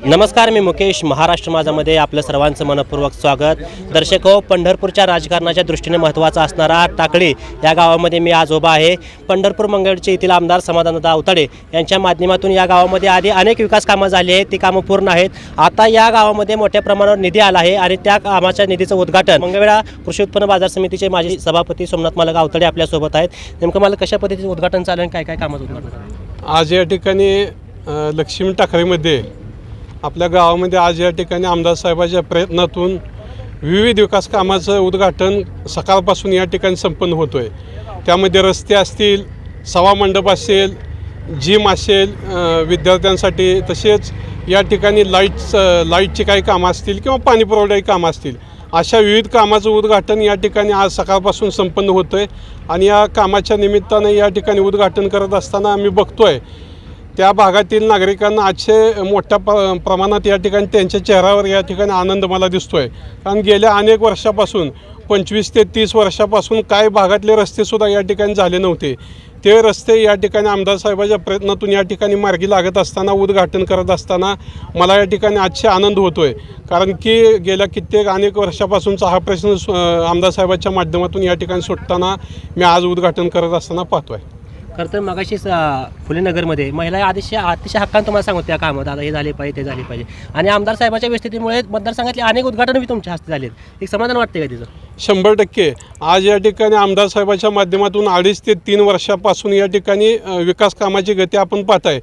नमस्कार मी मुकेश महाराष्ट्र माझामध्ये आपलं सर्वांचं मनपूर्वक स्वागत. दर्शक हो पंढरपूरच्या राजकारणाच्या दृष्टीने महत्त्वाचा असणारा टाकळी या गावामध्ये मी आज उभा आहे. पंढरपूर मंगळचे येथील आमदार समाधानदा अवताडे यांच्या माध्यमातून या गावामध्ये आधी अनेक विकास कामं झाली आहेत ती कामं पूर्ण आहेत. आता या गावामध्ये मोठ्या प्रमाणावर निधी आला आहे आणि त्या कामाच्या निधीचं उद्घाटन मंगळवेळा कृषी उत्पन्न बाजार समितीचे माजी सभापती सोमनाथ मालक अवताडे आपल्यासोबत आहेत. नेमकं मला कशा पद्धतीचं उद्घाटन चालू आणि काय काय कामाचं उद्घाटन आज या ठिकाणी लक्ष्मी टाकळीमध्ये आपल्या गावामध्ये आज या ठिकाणी आमदार साहेबाच्या प्रयत्नातून विविध विकास कामाचं उद्घाटन सकाळपासून या ठिकाणी संपन्न होतो आहे त्यामध्ये रस्ते असतील सभामंडप असेल जिम असेल विद्यार्थ्यांसाठी तसेच या ठिकाणी लाईट्स लाईटची काही कामं असतील किंवा पाणी पुरवठ्याची कामं असतील अशा विविध कामाचं उद्घाटन या ठिकाणी आज सकाळपासून संपन्न होतं आहे आणि या कामाच्या निमित्तानं या ठिकाणी उद्घाटन करत असताना आम्ही बघतो आहे त्या भागातील नागरिकांना आजचे मोठ्या प प्रमाणात या ठिकाणी त्यांच्या चेहऱ्यावर या ठिकाणी आनंद मला दिसतो आहे कारण गेल्या अनेक वर्षापासून पंचवीस ते तीस वर्षापासून काय भागातले रस्तेसुद्धा या ठिकाणी झाले नव्हते. ते रस्ते या ठिकाणी आमदार साहेबाच्या प्रयत्नातून या ठिकाणी मार्गी लागत असताना उद्घाटन करत असताना मला या ठिकाणी आजचे आनंद होतो आहे कारण की गेल्या कित्येक अनेक वर्षापासूनचा हा प्रश्न आमदार साहेबाच्या माध्यमातून या ठिकाणी सुटताना मी आज उद्घाटन करत असताना पाहतो आहे खरं तर मगाशीच फुलेनगरमध्ये महिला अतिशय अतिशय हक्कान तुम्हाला सांगतो त्या कामात. आता हे झाले पाहिजे ते झाले पाहिजे. आणि आमदार साहेबाच्या व्यवस्थेमुळे मतदारसंघातले अनेक उद्घाटन तुमच्या हस्ते झालेत. एक समाधान वाटते का तिचं? शंभर टक्के. आज या ठिकाणी आमदार साहेबाच्या माध्यमातून अडीच ते तीन वर्षापासून या ठिकाणी विकास कामाची गती आपण पाहत आहे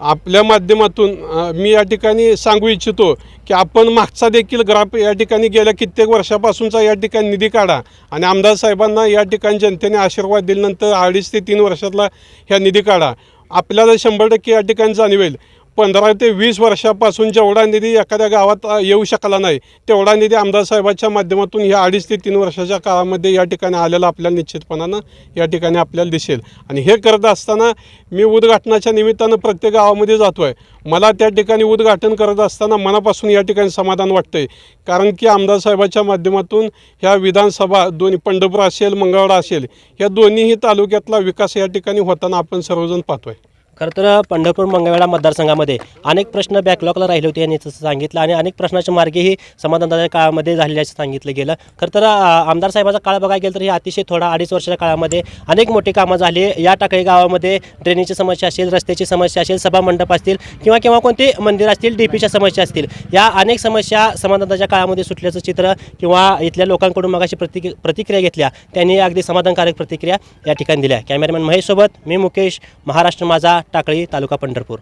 आपल्या माध्यमातून मी या ठिकाणी सांगू इच्छितो की आपण मागचा देखील ग्राफ या ठिकाणी गेल्या कित्येक वर्षापासूनचा या ठिकाणी निधी काढा. आणि आमदार साहेबांना या ठिकाणी जनतेने आशीर्वाद दिल्यानंतर अडीच ते तीन वर्षातला ह्या निधी काढा. आपल्याला शंभर टक्के या ठिकाणी जाणवेल पंधरा ते वीस वर्षापासून जेवढा निधी एखाद्या गावात येऊ शकला नाही तेवढा निधी आमदार साहेबाच्या माध्यमातून ह्या अडीच ते तीन वर्षाच्या काळामध्ये या ठिकाणी आलेला आपल्याला निश्चितपणानं या ठिकाणी आपल्याला दिसेल. आणि हे करत असताना मी उद्घाटनाच्या निमित्तानं प्रत्येक गावामध्ये जातो आहे मला त्या ठिकाणी उद्घाटन करत असताना मनापासून या ठिकाणी समाधान वाटतं आहे कारण की आमदार साहेबाच्या माध्यमातून ह्या विधानसभा दोन्ही पंढरपूर असेल मंगळवाडा असेल या दोन्हीही तालुक्यातला विकास या ठिकाणी होताना आपण सर्वजण पाहतो आहे खरं तर पंढरपूर मंगळवेढा मतदारसंघामध्ये अनेक प्रश्न बॅकलॉगला राहिले होते यांनी तसं सांगितलं आणि अनेक प्रश्नाच्या मार्गेही समाधानदाच्या काळामध्ये झालेले असं सांगितलं गेलं. खरं तर आमदार साहेबाचा काळ बघायला गेलं तर हे अतिशय थोडा अडीच वर्षाच्या काळामध्ये अनेक मोठी कामं झाली. या टाकळी गावामध्ये ड्रेनेजची समस्या असेल रस्त्याची समस्या असेल सभामंडप असतील किंवा किंवा कोणते मंदिर असतील डी पीच्या समस्या असतील या अनेक समस्या समाधानदाच्या काळामध्ये सुटल्याचं चित्र किंवा इथल्या लोकांकडून मगाशी प्रतिक प्रतिक्रिया घेतल्या त्यांनी अगदी समाधानकारक प्रतिक्रिया या ठिकाणी दिल्या. कॅमेरामॅन महेशसोबत मी मुकेश महाराष्ट्र माझा टाकळी तालुका पंढरपूर.